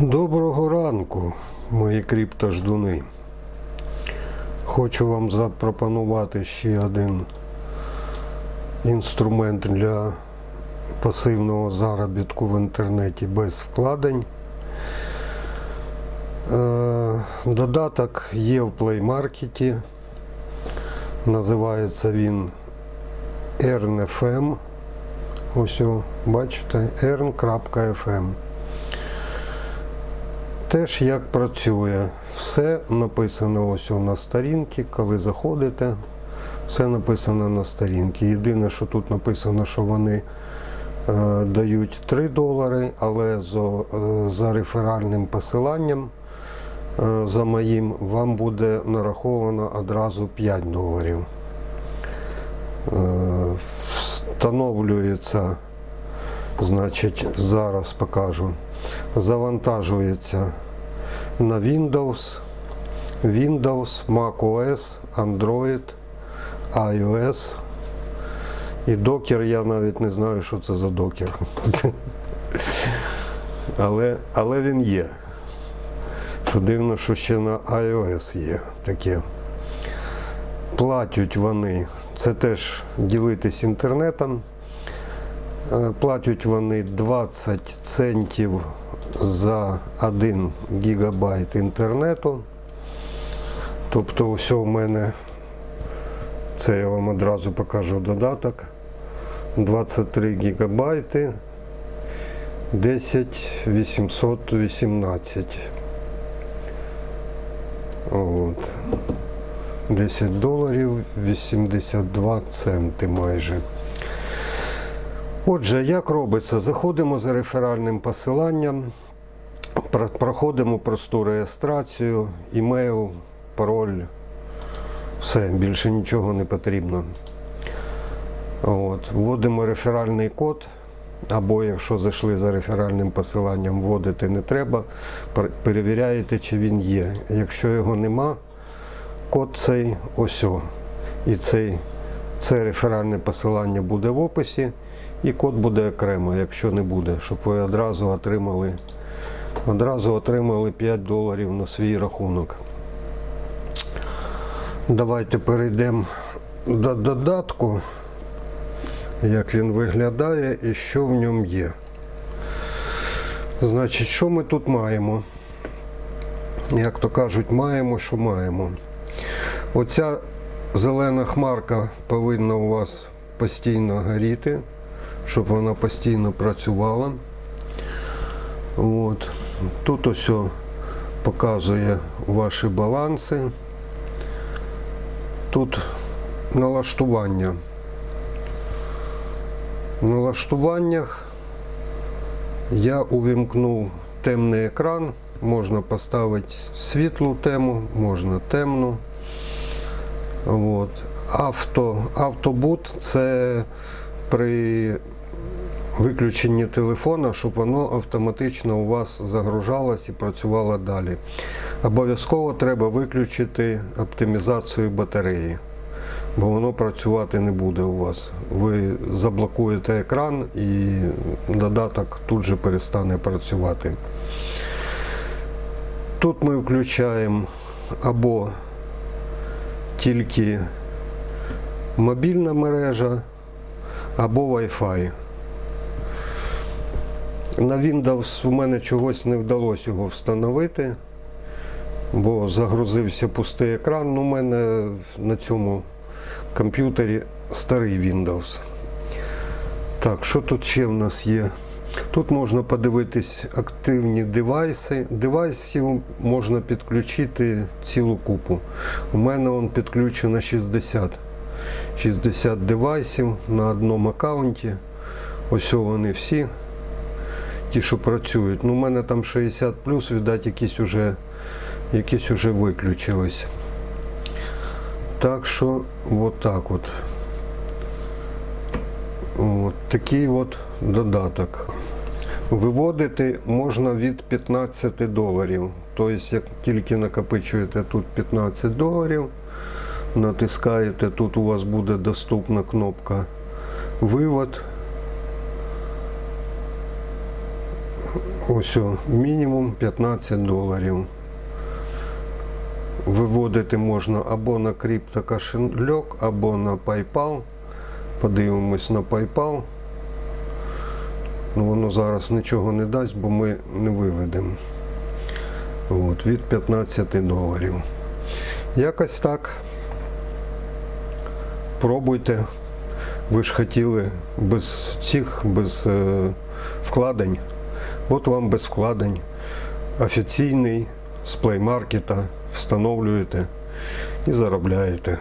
Доброго ранку, мої криптождуни. Хочу вам запропонувати ще один інструмент для пасивного заробітку в інтернеті без вкладень. Е, Додаток є в Play Market. Називається він EarnFM. Ось, бачите, earn.fm. Теж як працює. Все написано ось на сторінці, коли заходите, все написано на сторінці. Єдине, що тут написано, що вони е, дають 3 долари, але за, е, за реферальним посиланням е, за моїм вам буде нараховано одразу 5 доларів. Е, встановлюється, значить, зараз покажу завантажується на Windows, Windows, macOS, Android, iOS. І докер, я навіть не знаю, що це за докер. Але, але він є. Що дивно, що ще на iOS є таке. Платять вони, це теж ділитись інтернетом. Е, Платять вони 20 центів за 1 гігабайт інтернету. Тобто, все в мене, це я вам одразу покажу додаток. 23 гігабайти 10 818. От. 10 доларів 82 центи майже. Отже, як робиться? Заходимо за реферальним посиланням, проходимо просту реєстрацію, імейл, пароль. Все, більше нічого не потрібно. От. Вводимо реферальний код, або якщо зайшли за реферальним посиланням, вводити не треба. Перевіряєте, чи він є. Якщо його нема, код цей ось. І цей, це реферальне посилання буде в описі. І код буде окремо, якщо не буде, щоб ви одразу отримали, одразу отримали 5 доларів на свій рахунок. Давайте перейдемо до додатку, як він виглядає і що в ньому є. Значить, що ми тут маємо? Як то кажуть, маємо, що маємо. Оця зелена хмарка повинна у вас постійно горіти щоб вона постійно працювала. От. Тут ось показує ваші баланси. Тут налаштування. В налаштуваннях я увімкнув темний екран, можна поставити світлу тему, можна темну. От. Авто, автобут це при виключенні телефона, щоб воно автоматично у вас загружалось і працювало далі. Обов'язково треба виключити оптимізацію батареї, бо воно працювати не буде у вас. Ви заблокуєте екран і додаток тут же перестане працювати. Тут ми включаємо або тільки мобільна мережа, або Wi-Fi. На Windows у мене чогось не вдалося його встановити, бо загрузився пустий екран. У мене на цьому комп'ютері старий Windows. Так, що тут ще в нас є? Тут можна подивитись активні девайси. Девайсів можна підключити цілу купу. У мене он підключено 60. 60 девайсів на одному аккаунті. Ось вони всі, ті, що працюють. Ну, у мене там 60 плюс, віддать, якісь уже, якісь уже виключились. Так що, от так от. От такий от додаток. Виводити можна від 15 доларів. Тобто, як тільки накопичуєте тут 15 доларів, натискаєте, тут у вас буде доступна кнопка вивод. Ось мінімум 15 доларів. Виводити можна або на криптокошельок, або на PayPal. Подивимось на PayPal. Ну, воно зараз нічого не дасть, бо ми не виведемо. От, від 15 доларів. Якось так. Пробуйте. Ви ж хотіли без цих, без е, вкладень. От вам без вкладень. Офіційний з плеймаркета встановлюєте і заробляєте.